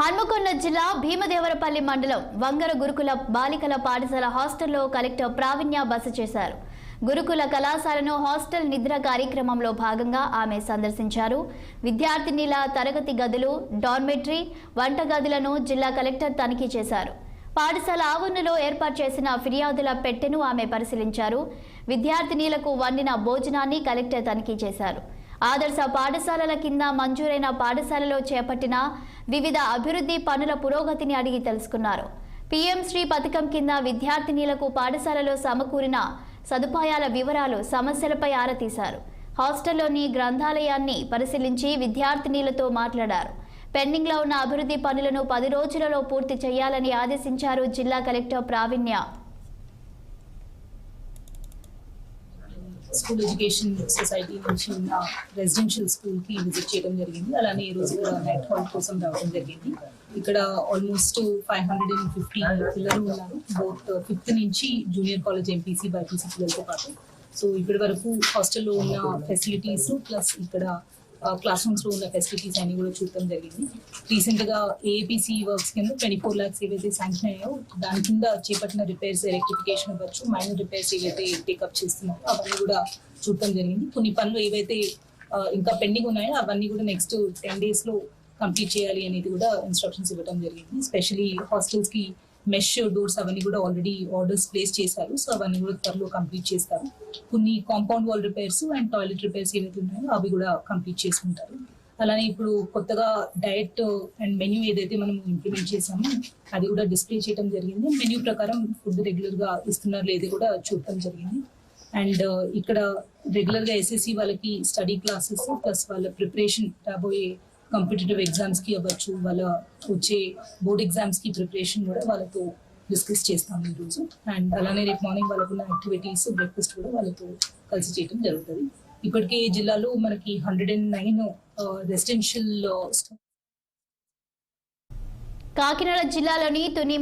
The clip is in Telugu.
హన్మకొండ జిల్లా భీమదేవరపల్లి మండలం వంగర గురుకుల బాలికల పాఠశాల హాస్టల్లో కలెక్టర్ ప్రావీణ్య బస చేశారు. గురుకుల కళాశాలను హాస్టల్ నిద్ర కార్యక్రమంలో భాగంగా ఆమె సందర్శించారు. విద్యార్థినిల తరగతి గదులు డార్మెటరీ వంటగదులను జిల్లా కలెక్టర్ తనిఖీ చేశారు. పాఠశాల ఆవరణలో ఏర్పాటు చేసిన ఫిర్యాదుల పెట్టెను ఆమె పరిశీలించారు. విద్యార్థినీలకు వండిన భోజనాన్ని కలెక్టర్ తనిఖీ చేశారు. ఆదర్శ పాఠశాలల కింద మంజూరైన పాఠశాలలో చేపట్టిన వివిధ అభివృద్ధి పనుల పురోగతిని అడిగి తెలుసుకున్నారు. పీఎం శ్రీ పథకం కింద విద్యార్థినీలకు పాఠశాలలో సమకూరిన సదుపాయాల వివరాలు సమస్యలపై ఆరా తీశారు. హాస్టల్లోని గ్రంథాలయాన్ని పరిశీలించి విద్యార్థినీలతో మాట్లాడారు. పెండింగ్లో ఉన్న అభివృద్ధి పనులను పది రోజులలో పూర్తి చేయాలని ఆదేశించారు జిల్లా collector Praveenya. School education society నుంచి ఉన్న రెసిడెన్షియల్ స్కూల్కి విజిట్ చేయడం జరిగింది. అలానే ఈ రోజు కూడా నైట్ హాల్ కోసం రావడం జరిగింది. ఇక్కడ almost five hundred and fifty పిల్లలు ఉన్నారు. బోత్ ఫిఫ్త్ నుంచి జూనియర్ కాలేజ్ ఎంపీసీ బైపీసీ పిల్లలతో పాటు. సో ఇప్పటి వరకు హాస్టల్లో ఉన్న ఫెసిలిటీస్ ప్లస్ ఇక్కడ క్లాస్ రూమ్స్లో ఉన్న ఫెసిలిటీస్ అన్ని కూడా చూడటం జరిగింది. రీసెంట్గా ఏపీసీ వర్క్స్ కింద ట్వంటీ ఫోర్ లాక్స్ ఏవైతే శాంక్షన్ అయ్యాయో దాని కింద చేపట్టిన రిపేర్స్ ఎలక్ట్రిఫికేషన్ వచ్చు మైనర్ రిపేర్స్ ఏవైతే టేకప్ చేస్తున్నారో అవన్నీ కూడా చూడటం జరిగింది. కొన్ని పనులు ఏవైతే ఇంకా పెండింగ్ ఉన్నాయో అవన్నీ కూడా నెక్స్ట్ టెన్ డేస్లో కంప్లీట్ చేయాలి అనేది కూడా ఇన్స్ట్రక్షన్స్ ఇవ్వడం జరిగింది. స్పెషలీ హాస్టల్స్కి మెష్ డోర్స్ అవన్నీ కూడా ఆల్రెడీ ఆర్డర్స్ ప్లేస్ చేశారు. సో అవన్నీ కూడా త్వరలో కంప్లీట్ చేస్తారు. కొన్ని compound wall repairs and toilet repairs ఏవైతే ఉన్నాయో అవి కూడా కంప్లీట్ చేసుకుంటారు. అలానే ఇప్పుడు కొత్తగా డైట్ అండ్ మెన్యూ ఏదైతే మనం ఇంప్లిమెంట్ చేసామో అది కూడా డిస్ప్లే చేయడం జరిగింది. మెన్యూ ప్రకారం ఫుడ్ రెగ్యులర్గా ఇస్తున్నారు లేదు కూడా చూడటం జరిగింది. అండ్ ఇక్కడ రెగ్యులర్గా ఎస్ఎస్సి వాళ్ళకి స్టడీ క్లాసెస్ ప్లస్ వాళ్ళ ప్రిపరేషన్ రాబోయే కాంపిటేటివ్ ఎగ్జామ్స్కి అవ్వచ్చు వాళ్ళ వచ్చే బోర్డ్ ఎగ్జామ్స్కి ప్రిపరేషన్ కూడా వాళ్ళతో డిస్కస్ చేస్తాం ఈరోజు అండ్ అలానే రేపు మార్నింగ్ వాళ్ళకున్న యాక్టివిటీస్ బ్రేక్ఫాస్ట్ కూడా వాళ్ళతో కలిసి చేయడం జరుగుతుంది. ఇప్పటికే జిల్లాలో మనకి hundred and nine residential Kakinada జిల్లాలోని తుని